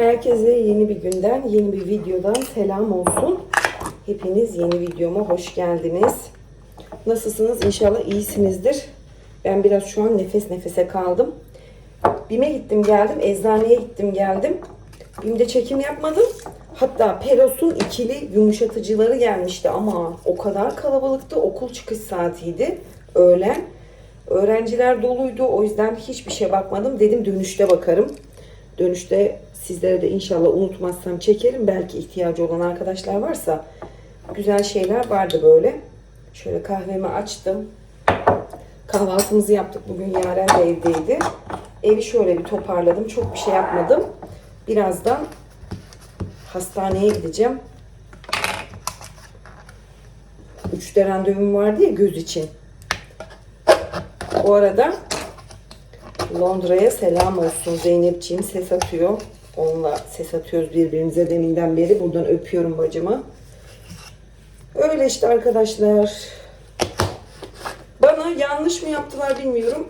Herkese yeni bir günden, yeni bir videodan selam olsun. Hepiniz yeni videoma hoş geldiniz. Nasılsınız? İnşallah iyisinizdir. Ben biraz şu an nefes nefese kaldım. BİM'e gittim geldim, eczaneye gittim geldim. BİM'de çekim yapmadım. Hatta Peros'un ikili yumuşatıcıları gelmişti ama o kadar kalabalıktı. Okul çıkış saatiydi. Öğlen. Öğrenciler doluydu. O yüzden hiçbir şeye bakmadım. Dedim dönüşte bakarım. Dönüşte sizlere de inşallah unutmazsam çekerim. Belki ihtiyacı olan arkadaşlar varsa güzel şeyler vardı böyle. Şöyle kahvemi açtım. Kahvaltımızı yaptık. Bugün Yaren de evdeydi. Evi şöyle bir toparladım. Çok bir şey yapmadım. Birazdan hastaneye gideceğim. Üçte randevum vardı ya göz için. Bu arada Londra'ya selam olsun. Zeynepciğim ses atıyor. Onunla ses atıyoruz birbirimize deminden beri. Buradan öpüyorum bacımı. Öyle işte arkadaşlar. Bana yanlış mı yaptılar bilmiyorum.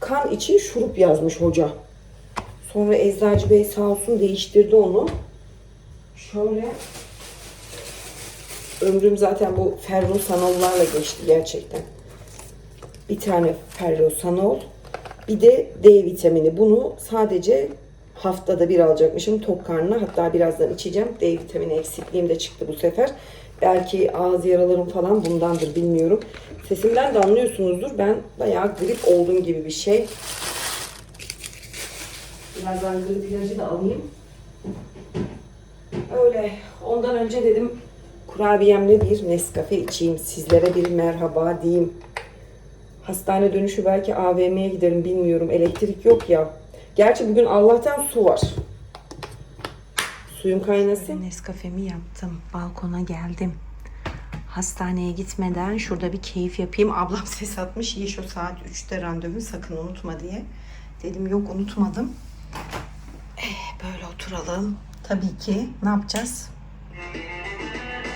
Kan için şurup yazmış hoca. Sonra eczacı bey sağ olsun değiştirdi onu. Şöyle ömrüm zaten bu ferrosanollarla geçti gerçekten. Bir tane ferrosanol. Bir de D vitamini. Bunu sadece haftada bir alacakmışım tok karnına. Hatta birazdan içeceğim. D vitamini eksikliğim de çıktı bu sefer. Belki ağız yaralarım falan bundandır bilmiyorum. Sesimden de anlıyorsunuzdur. Ben bayağı grip oldum gibi bir şey. Birazdan grip ilacı da alayım. Öyle. Ondan önce dedim kurabiyemle bir Nescafe içeyim. Sizlere bir merhaba diyeyim. Hastane dönüşü belki AVM'ye giderim bilmiyorum. Elektrik yok ya. Gerçi bugün Allah'tan su var. Suyum kaynasın. Nescafe'mi yaptım. Balkona geldim. Hastaneye gitmeden şurada bir keyif yapayım. Ablam ses atmış. Yeşo saat 3'te randevu sakın unutma diye. Dedim yok unutmadım. Eh, böyle oturalım. Tabii ki ne yapacağız?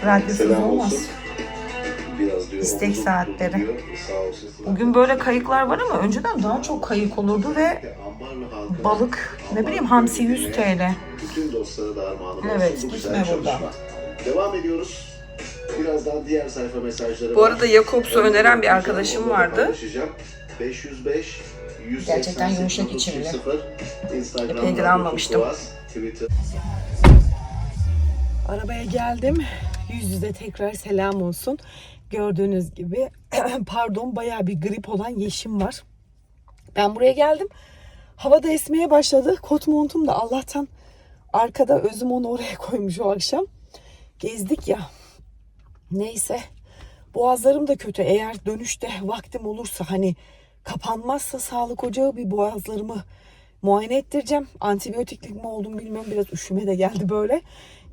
Radyosuz Selam olmaz. olsun. İstek saatleri. Bugün böyle kayıklar var ama önceden daha çok kayık olurdu ve balık ne bileyim hamsi 100 TL. Evet, gitme güzel buradan. Devam ediyoruz. Birazdan diğer sayfa mesajları Bu arada Jakobs'u öneren bir arkadaşım vardı. paylaşacağım. 505 188 Gerçekten yumuşak içimli. 0, Instagram'dan Epeydir almamıştım. Arabaya geldim. Yüz yüze tekrar selam olsun. Gördüğünüz gibi pardon bayağı bir grip olan yeşim var. Ben buraya geldim. Havada esmeye başladı. Kot montum da Allah'tan arkada özüm onu oraya koymuş o akşam. Gezdik ya. Neyse. Boğazlarım da kötü. Eğer dönüşte vaktim olursa hani kapanmazsa sağlık ocağı bir boğazlarımı muayene ettireceğim. Antibiyotiklik mi oldum bilmiyorum. Biraz üşüme de geldi böyle.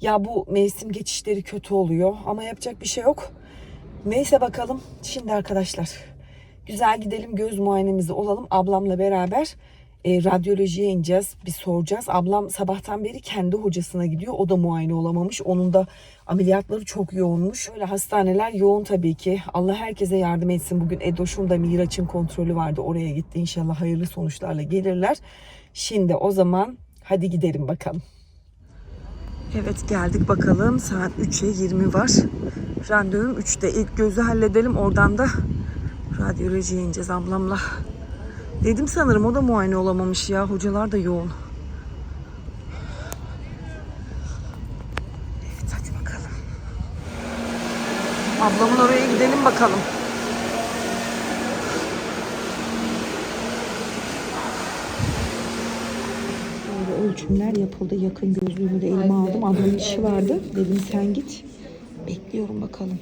Ya bu mevsim geçişleri kötü oluyor ama yapacak bir şey yok. Neyse bakalım. Şimdi arkadaşlar güzel gidelim göz muayenemizi olalım. Ablamla beraber e, radyolojiye ineceğiz. Bir soracağız. Ablam sabahtan beri kendi hocasına gidiyor. O da muayene olamamış. Onun da ameliyatları çok yoğunmuş. Öyle hastaneler yoğun tabii ki. Allah herkese yardım etsin. Bugün Edoş'un da Miraç'ın kontrolü vardı. Oraya gitti. İnşallah hayırlı sonuçlarla gelirler. Şimdi o zaman hadi gidelim bakalım. Evet geldik bakalım. Saat 3'e 20 var. Randevum 3'te. İlk gözü halledelim. Oradan da radyolojiye ineceğiz ablamla. Dedim sanırım o da muayene olamamış ya. Hocalar da yoğun. Evet hadi bakalım. Ablamın oraya gidelim bakalım. Böyle ölçümler yapıldı. Yakın gözlüğümü de elime aldım. Ablamın işi vardı. Dedim sen git. Bekliyorum bakalım.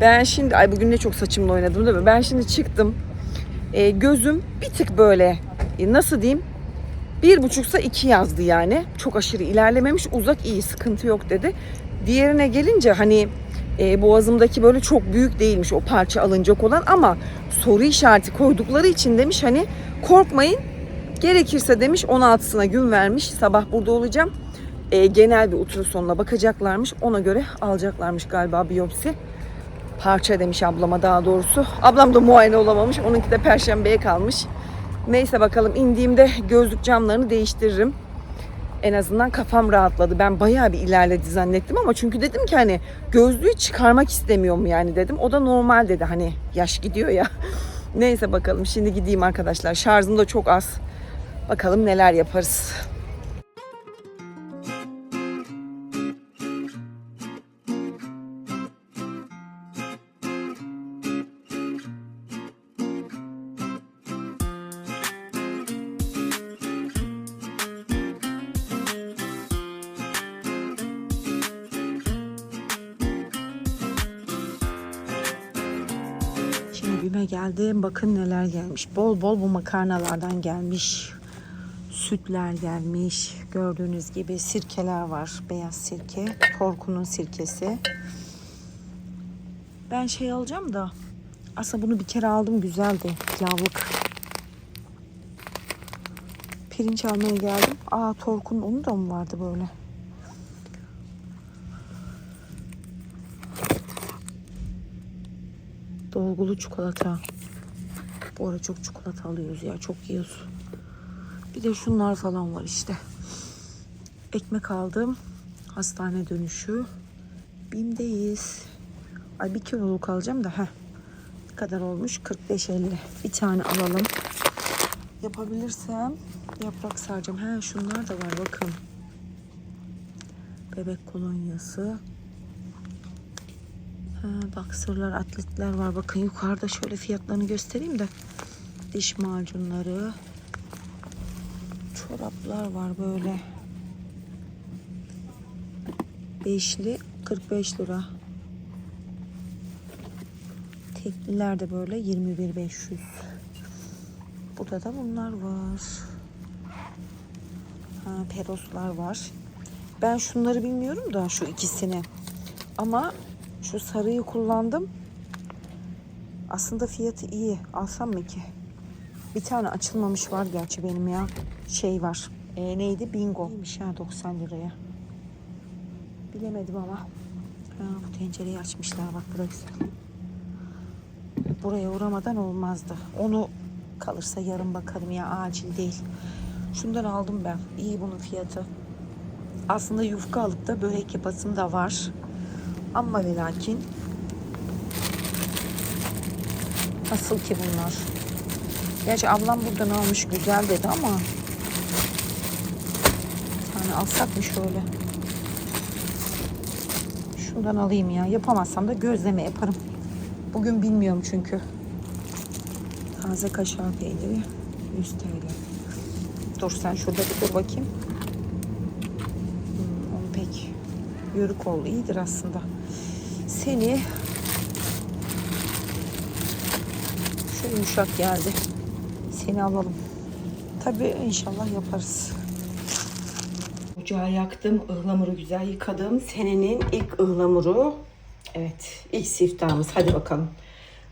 Ben şimdi ay bugün ne çok saçımla oynadım değil mi? Ben şimdi çıktım. E, gözüm bir tık böyle e, nasıl diyeyim? Bir buçuksa iki yazdı yani. Çok aşırı ilerlememiş. Uzak iyi sıkıntı yok dedi. Diğerine gelince hani e, boğazımdaki böyle çok büyük değilmiş o parça alınacak olan ama soru işareti koydukları için demiş hani korkmayın gerekirse demiş 16'sına gün vermiş sabah burada olacağım. E, genel bir ultrasonla bakacaklarmış ona göre alacaklarmış galiba biyopsi parça demiş ablama daha doğrusu. Ablam da muayene olamamış. Onunki de perşembeye kalmış. Neyse bakalım indiğimde gözlük camlarını değiştiririm. En azından kafam rahatladı. Ben bayağı bir ilerledi zannettim ama çünkü dedim ki hani gözlüğü çıkarmak istemiyorum yani dedim. O da normal dedi hani yaş gidiyor ya. Neyse bakalım şimdi gideyim arkadaşlar. Şarjım da çok az. Bakalım neler yaparız. Şimdi BİM'e geldim. Bakın neler gelmiş. Bol bol bu makarnalardan gelmiş. Sütler gelmiş. Gördüğünüz gibi sirkeler var. Beyaz sirke. Korkunun sirkesi. Ben şey alacağım da aslında bunu bir kere aldım güzeldi. Pilavlık. Pirinç almaya geldim. Aa Torkun onu da mı vardı böyle? Dolgulu çikolata. Bu ara çok çikolata alıyoruz ya. Çok yiyoruz. Bir de şunlar falan var işte. Ekmek aldım. Hastane dönüşü. Bim'deyiz. Ay bir kiloluk alacağım da. Heh. Ne kadar olmuş? 45-50. Bir tane alalım. Yapabilirsem yaprak saracağım. He şunlar da var bakın. Bebek kolonyası. Ha, bak sırlar atletler var. Bakın yukarıda şöyle fiyatlarını göstereyim de. Diş macunları. Çoraplar var böyle. Beşli 45 lira. Tekliler de böyle 21.500. Burada da bunlar var. Ha, peroslar var. Ben şunları bilmiyorum da şu ikisini. Ama şu sarıyı kullandım. Aslında fiyatı iyi. Alsam mı ki? Bir tane açılmamış var gerçi benim ya. Şey var. E, neydi? Bingo. İyiymiş ha 90 liraya. Bilemedim ama. Ha, bu tencereyi açmışlar bak burası. Buraya uğramadan olmazdı. Onu kalırsa yarın bakarım ya acil değil. Şundan aldım ben. İyi bunun fiyatı. Aslında yufka alıp da börek yapasım da var. Ama ve lakin nasıl ki bunlar? Gerçi ablam buradan almış güzel dedi ama bir tane alsak mı şöyle? Şundan alayım ya. Yapamazsam da gözleme yaparım. Bugün bilmiyorum çünkü. Taze kaşar peyniri 100 TL. Dur sen şurada bir dur bakayım. Hmm, onu pek yörük ol iyidir aslında. Seni şu yumuşak geldi. Seni alalım. Tabii inşallah yaparız. Ocağı yaktım. ıhlamuru güzel yıkadım. Senenin ilk ıhlamuru. Evet ilk siftahımız. Hadi bakalım.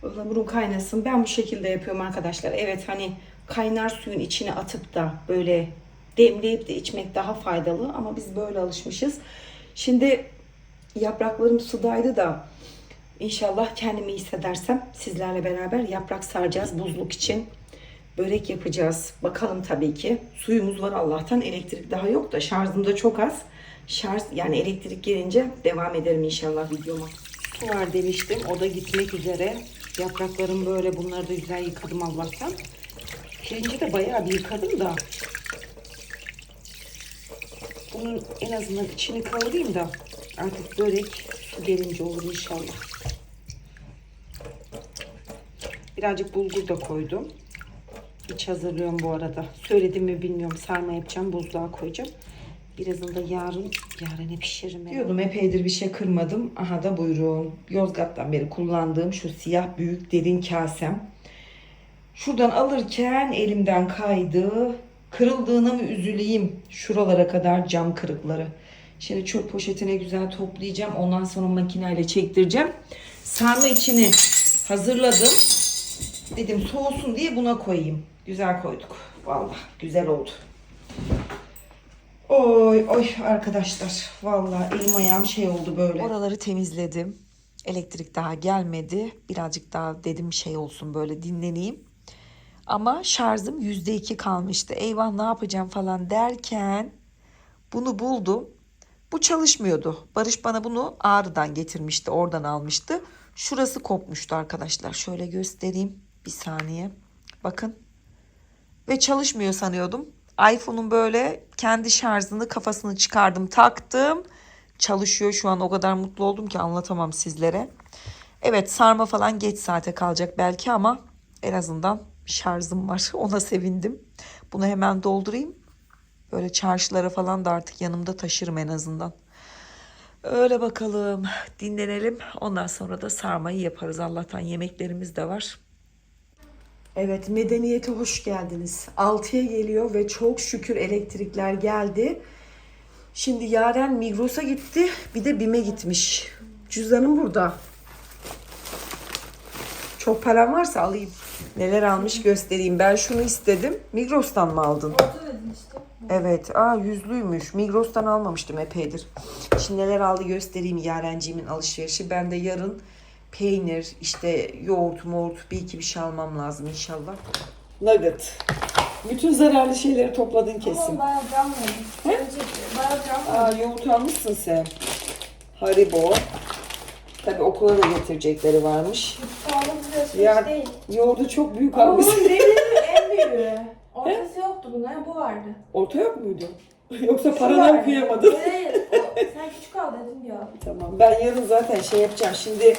Ihlamurun kaynasın. Ben bu şekilde yapıyorum arkadaşlar. Evet hani kaynar suyun içine atıp da böyle demleyip de içmek daha faydalı. Ama biz böyle alışmışız. Şimdi yapraklarım sudaydı da inşallah kendimi hissedersem sizlerle beraber yaprak saracağız buzluk için. Börek yapacağız. Bakalım tabii ki. Suyumuz var Allah'tan. Elektrik daha yok da şarjım da çok az. Şarj yani elektrik gelince devam ederim inşallah videoma. Su var demiştim. O da gitmek üzere. Yapraklarım böyle. Bunları da güzel yıkadım Allah'tan. Pirinci de bayağı bir yıkadım da. Bunun en azından içini kavurayım da artık börek su gelince olur inşallah. Birazcık bulgur da koydum. İç hazırlıyorum bu arada. Söyledim mi bilmiyorum. Sarma yapacağım. Buzluğa koyacağım. Birazını da yarın, yarın ne pişiririm. herhalde. Diyordum epeydir bir şey kırmadım. Aha da buyurun. Yozgat'tan beri kullandığım şu siyah büyük derin kasem. Şuradan alırken elimden kaydı. Kırıldığına mı üzüleyim? Şuralara kadar cam kırıkları. Şimdi çöp poşetine güzel toplayacağım. Ondan sonra makineyle çektireceğim. Sarma içini hazırladım. Dedim soğusun diye buna koyayım. Güzel koyduk. Vallahi güzel oldu. Oy oy arkadaşlar. Vallahi elim ayağım şey oldu böyle. Oraları temizledim. Elektrik daha gelmedi. Birazcık daha dedim şey olsun böyle dinleneyim. Ama şarjım yüzde iki kalmıştı. Eyvah ne yapacağım falan derken bunu buldum. Bu çalışmıyordu. Barış bana bunu Ağrı'dan getirmişti. Oradan almıştı. Şurası kopmuştu arkadaşlar. Şöyle göstereyim. Bir saniye. Bakın. Ve çalışmıyor sanıyordum. iPhone'un böyle kendi şarjını kafasını çıkardım taktım. Çalışıyor şu an o kadar mutlu oldum ki anlatamam sizlere. Evet sarma falan geç saate kalacak belki ama en azından şarjım var. Ona sevindim. Bunu hemen doldurayım. Böyle çarşılara falan da artık yanımda taşırım en azından. Öyle bakalım. Dinlenelim. Ondan sonra da sarmayı yaparız. Allah'tan yemeklerimiz de var. Evet, medeniyete hoş geldiniz. 6'ya geliyor ve çok şükür elektrikler geldi. Şimdi Yaren Migros'a gitti, bir de BİM'e gitmiş. Cüzdanım burada. Çok param varsa alayım. Neler almış göstereyim. Ben şunu istedim. Migros'tan mı aldın? Evet. Aa yüzlüymüş. Migros'tan almamıştım epeydir. Şimdi neler aldı göstereyim Yarenciğimin alışverişi. Ben de yarın peynir, işte yoğurt, moğurt bir iki bir şey almam lazım inşallah. Nugget. Bütün zararlı şeyleri topladın kesin. Ama bayağı cam. Önce bayağı cam Aa yoğurt almışsın sen. Haribo. Tabii okula da getirecekleri varmış. Sağlık bir Ya değil. yoğurdu çok büyük Ama almışsın. bunun devleti en büyüğü. Ortası yoktu bunun. Bu vardı. Orta yok muydu? Yoksa Şu paranı vardı. okuyamadın. Hayır. o- Sen küçük al dedim ya. Tamam. Ben yarın zaten şey yapacağım. Şimdi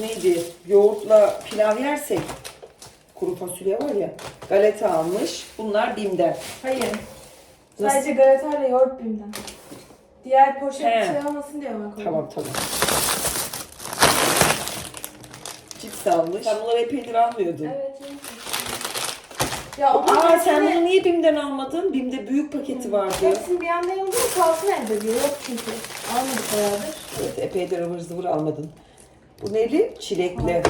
neydi? Yoğurtla pilav yersek kuru fasulye var ya. Galeta almış. Bunlar Bim'den. Hayır. Nasıl? Sadece galaterle yoğurt bimden. Diğer poşet He. şey olmasın diye ben koydum. Tamam tamam. Cips almış. Sen bunları epeydir almıyordun. Evet. evet. Ya o Aa sen hepsini- bunu niye Bim'den almadın? Bim'de büyük paketi vardı. Hepsini bir anda mı kalsın evde diyor. Yok çünkü. Almadık bayağıdır. Evet epeydir ıvır zıvır almadın. Bu neli? Çilekli.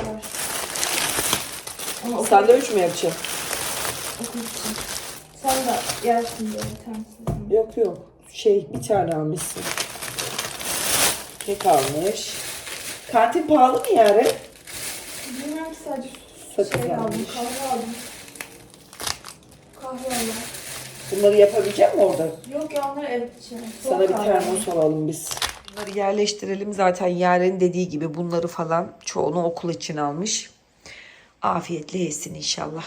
Ama Sandviç mi yapacaksın? okul için. Sen de yersin böyle bir tanesini. Yok yok. Şey bir tane almışsın. Kek almış. Kantin pahalı mı yani? Bilmiyorum ki sadece Sakız şey aldım, almış. kahve aldım. Kahve aldım. Bunları yapabilecek mi orada? Yok ya onlar ev için. Sana bir termos alalım biz. Bunları yerleştirelim. Zaten Yaren dediği gibi bunları falan çoğunu okul için almış. Afiyetle yesin inşallah.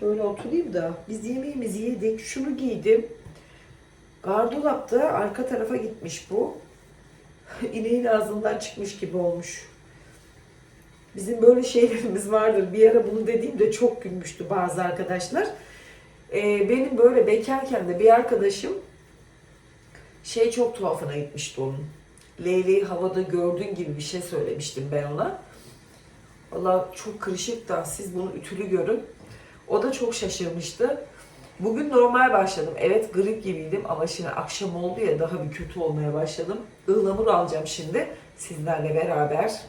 Şöyle oturayım da biz yemeğimizi yedik. Şunu giydim. Gardolapta arka tarafa gitmiş bu. İneğin ağzından çıkmış gibi olmuş. Bizim böyle şeylerimiz vardır. Bir ara bunu dediğimde çok gülmüştü bazı arkadaşlar. Ee, benim böyle bekarken de bir arkadaşım şey çok tuhafına gitmişti onun. Leyleği havada gördüğün gibi bir şey söylemiştim ben ona. Valla çok kırışık da siz bunu ütülü görün. O da çok şaşırmıştı. Bugün normal başladım. Evet grip gibiydim ama şimdi akşam oldu ya daha bir kötü olmaya başladım. Ihlamur alacağım şimdi sizlerle beraber.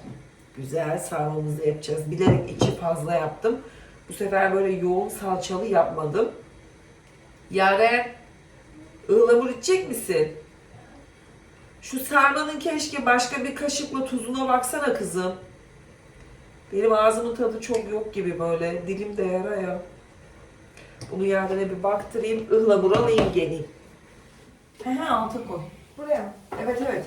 Güzel sarmamızı yapacağız. Bilerek içi fazla yaptım. Bu sefer böyle yoğun salçalı yapmadım. Yaren, ıhlamur içecek misin? Şu sarmanın keşke başka bir kaşıkla tuzuna baksana kızım. Benim ağzımın tadı çok yok gibi böyle. Dilim de yara ya. Bunu Yaren'e bir baktırayım. ıhlamur alayım geleyim. He he alta koy. Buraya? Evet evet.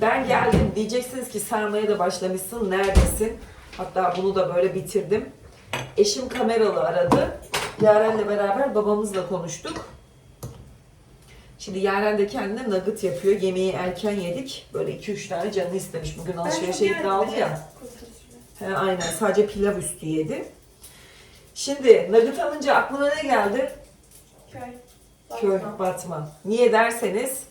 Ben geldim. Diyeceksiniz ki sarmaya da başlamışsın. Neredesin? Hatta bunu da böyle bitirdim. Eşim kameralı aradı. Yaren'le beraber babamızla konuştuk. Şimdi Yaren de kendine nugget yapıyor. Yemeği erken yedik. Böyle 2-3 tane canı istemiş. Bugün alışverişe gitti aldı ya. He, aynen sadece pilav üstü yedi. Şimdi nugget alınca aklına ne geldi? Köy. Köy. Batman. Niye derseniz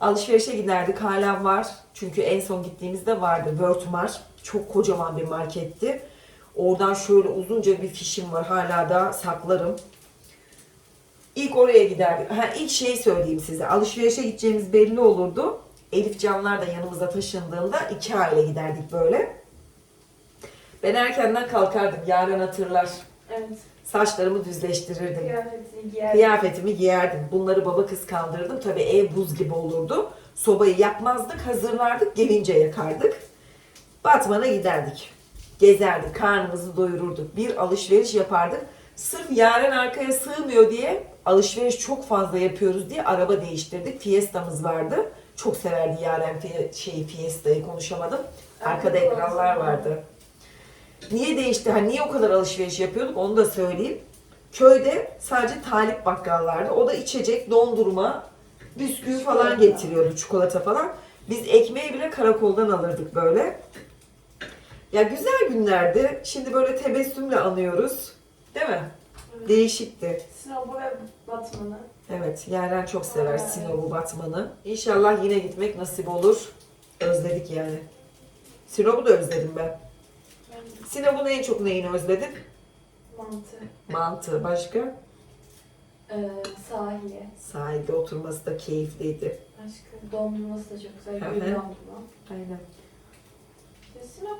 alışverişe giderdik hala var. Çünkü en son gittiğimizde vardı Wortmar. Çok kocaman bir marketti. Oradan şöyle uzunca bir fişim var. Hala da saklarım. İlk oraya giderdik. Ha, ilk şeyi söyleyeyim size. Alışverişe gideceğimiz belli olurdu. Elif Canlar da yanımıza taşındığında iki aile giderdik böyle. Ben erkenden kalkardım. Yarın hatırlar. Evet. Saçlarımı düzleştirirdim. Kıyafetini giyer. Kıyafetimi giyerdim. Bunları baba kız kaldırdım. Tabii ev buz gibi olurdu. Sobayı yakmazdık, hazırlardık, gelince yakardık. Batman'a giderdik. Gezerdik, karnımızı doyururduk. Bir alışveriş yapardık. Sırf yaren arkaya sığmıyor diye alışveriş çok fazla yapıyoruz diye araba değiştirdik. Fiesta'mız vardı. Çok severdi yaren fiye, şeyi Fiesta'yı konuşamadım. Arkada ekranlar vardı. Niye değişti? Hani niye o kadar alışveriş yapıyorduk onu da söyleyeyim. Köyde sadece talip bakkal vardı. O da içecek, dondurma, bisküvi falan getiriyordu, çikolata falan. Biz ekmeği bile karakoldan alırdık böyle. Ya güzel günlerdi. Şimdi böyle tebessümle anıyoruz. Değil mi? Değişikti. Sinop'u ve Batman'ı. Evet, Yaren çok sever Evet. Sinop'u, Batman'ı. İnşallah yine gitmek nasip olur. Özledik yani. Sinop'u da özledim ben. Sinop'un en çok neyini özledin? Mantı. Mantı. Başka? Ee, sahili. Sahilde oturması da keyifliydi. Başka dondurması da çok güzel. Gül hı. dondurma. Aynen. Sinop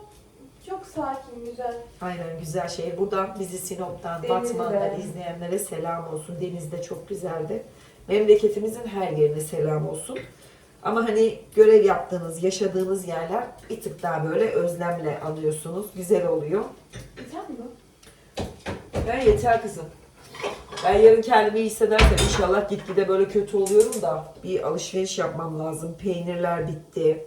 çok sakin, güzel. Aynen güzel şehir. Buradan bizi Sinop'tan, Denizli. Batman'dan izleyenlere selam olsun. Deniz de çok güzeldi. Memleketimizin her yerine selam olsun. Ama hani görev yaptığınız, yaşadığınız yerler bir tık daha böyle özlemle alıyorsunuz. Güzel oluyor. Güzel mi? Ben yeter kızım. Ben yarın kendimi iyi hissedersem inşallah gitgide böyle kötü oluyorum da bir alışveriş yapmam lazım. Peynirler bitti.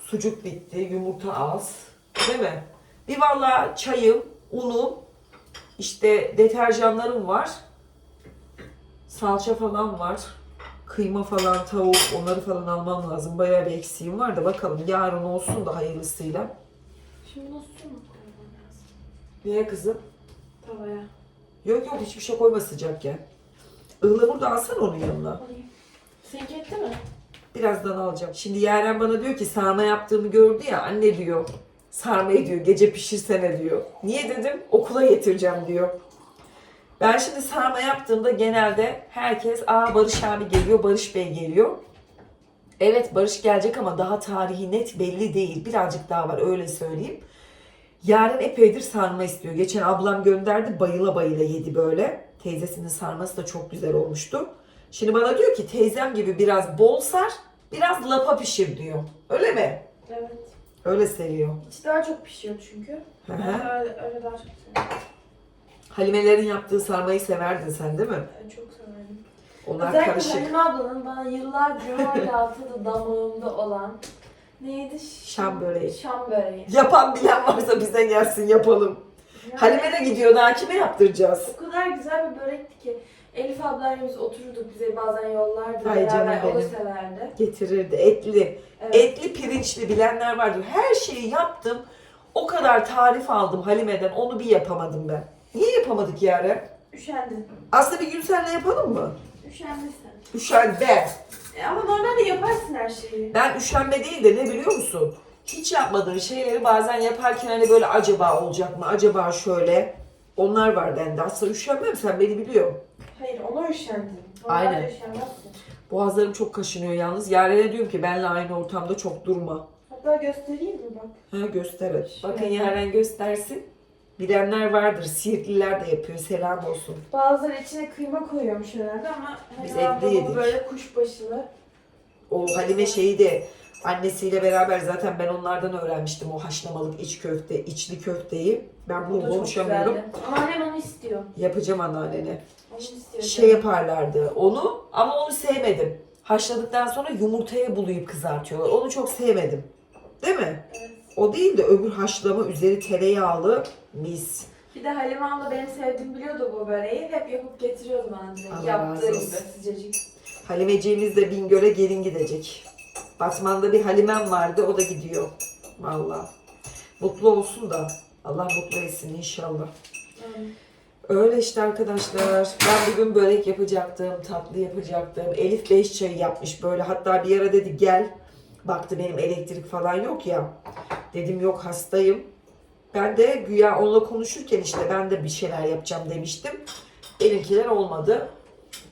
Sucuk bitti. Yumurta az. Değil mi? Bir valla çayım, unum, işte deterjanlarım var. Salça falan var. Kıyma falan, tavuk onları falan almam lazım. Bayağı bir eksiğim var da bakalım yarın olsun da hayırlısıyla. Şimdi nasıl su mu koymam lazım? Niye kızım? Tavaya. Yok yok hiçbir şey koyma sıcakken. Ihlamur da alsana onun yanına. Seninki etti mi? Birazdan alacağım. Şimdi Yaren bana diyor ki sarma yaptığımı gördü ya anne diyor. Sarmayı diyor gece pişirsene diyor. Niye dedim? Okula getireceğim diyor. Ben şimdi sarma yaptığımda genelde herkes aa Barış abi geliyor, Barış Bey geliyor. Evet Barış gelecek ama daha tarihi net belli değil. Birazcık daha var öyle söyleyeyim. Yarın epeydir sarma istiyor. Geçen ablam gönderdi bayıla bayıla yedi böyle. Teyzesinin sarması da çok güzel olmuştu. Şimdi bana diyor ki teyzem gibi biraz bol sar Biraz lapa pişir diyor. Öyle mi? Evet. Öyle seviyor. İçi daha çok pişiyor çünkü. Hı hı. Öyle, öyle daha çok seviyorum. Halimelerin yaptığı sarmayı severdin sen değil mi? Ben çok severim. Onlar Özellikle karışık. Halime ablanın bana yıllarca hala tadı damağımda olan neydi? Şam böreği. Şam böreği. Yapan bilen varsa bize gelsin yapalım. Yani Halime de gidiyor daha kime yaptıracağız? O kadar güzel bir börekti ki. Elif ablayla biz otururduk bize bazen yollardı. Ay canım beraber o da benim. severdi. Getirirdi etli. Evet. Etli pirinçli bilenler vardır. Her şeyi yaptım. O kadar tarif aldım Halime'den. Onu bir yapamadım ben. Niye yapamadık Yaren? Üşendin. Aslında bir gün seninle yapalım mı? Üşendin sen. Üşenme. E ama normalde yaparsın her şeyi. Ben üşenme değil de ne biliyor musun? Hiç yapmadığın şeyleri bazen yaparken hani böyle acaba olacak mı? Acaba şöyle. Onlar var bende. Aslında üşenmem sen beni biliyorsun. Hayır ona üşendin. Normalde Aynen. üşenmezsin. Boğazlarım çok kaşınıyor yalnız. Yaren'e diyorum ki benle aynı ortamda çok durma. Hatta göstereyim mi bak. Ha göster hadi. Şöyle. Bakın Yaren göstersin. Bilenler vardır. Siirtliler de yapıyor. Selam olsun. Bazıları içine kıyma koyuyormuş herhalde ama Biz Halime evde abla bu yedik. böyle kuşbaşılı. O Halime şeyi de annesiyle beraber zaten ben onlardan öğrenmiştim o haşlamalık iç köfte, içli köfteyi. Ben bunu konuşamıyorum. Ama annem onu istiyor. Yapacağım anneannene. Onu istiyor. Şey yaparlardı onu ama onu sevmedim. Haşladıktan sonra yumurtaya bulayıp kızartıyorlar. Onu çok sevmedim. Değil mi? Evet. O değil de öbür haşlama üzeri tereyağlı mis. Bir de Halime abla benim sevdiğimi biliyordu bu böreği. Hep yapıp getiriyordu bana direkt. Allah Yaptığı gibi sıcacık. Halimeciğimiz de Bingöl'e gelin gidecek. Batman'da bir Halimem vardı o da gidiyor. Vallahi. Mutlu olsun da. Allah mutlu etsin inşallah. Öyle işte arkadaşlar. Ben bugün börek yapacaktım, tatlı yapacaktım. Elif beş çayı yapmış böyle. Hatta bir ara dedi gel. Baktı benim elektrik falan yok ya. Dedim yok hastayım. Ben de güya onunla konuşurken işte ben de bir şeyler yapacağım demiştim. Benimkiler olmadı.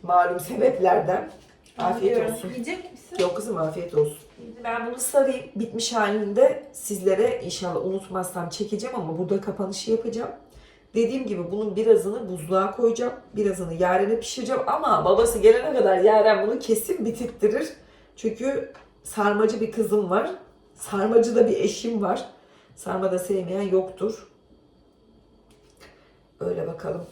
Malum sebeplerden. Afiyet olsun. Yiyecek misin? Yok kızım afiyet olsun. Ben bunu sarayım. Bitmiş halinde sizlere inşallah unutmazsam çekeceğim ama burada kapanışı yapacağım. Dediğim gibi bunun birazını buzluğa koyacağım. Birazını Yaren'e pişireceğim ama babası gelene kadar Yaren bunu kesin bitirttirir. Çünkü sarmacı bir kızım var. Sarmacı da bir eşim var. Sarma da sevmeyen yoktur. Öyle bakalım.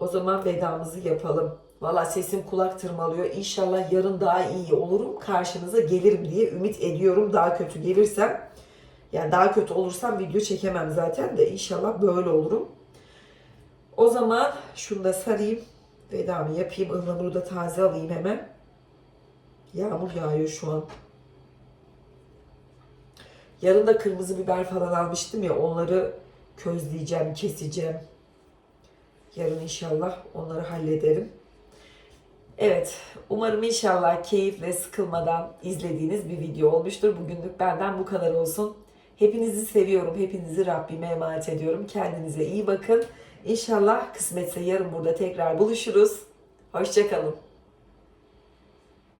O zaman vedamızı yapalım. Valla sesim kulak tırmalıyor. İnşallah yarın daha iyi olurum. Karşınıza gelirim diye ümit ediyorum. Daha kötü gelirsem, yani daha kötü olursam video çekemem zaten de inşallah böyle olurum. O zaman şunu da sarayım. Vedamı yapayım. Ihlamuru da taze alayım hemen. Yağmur yağıyor şu an. Yarın da kırmızı biber falan almıştım ya onları közleyeceğim, keseceğim. Yarın inşallah onları hallederim. Evet, umarım inşallah keyifle sıkılmadan izlediğiniz bir video olmuştur. Bugünlük benden bu kadar olsun. Hepinizi seviyorum, hepinizi Rabbime emanet ediyorum. Kendinize iyi bakın. İnşallah kısmetse yarın burada tekrar buluşuruz. Hoşçakalın.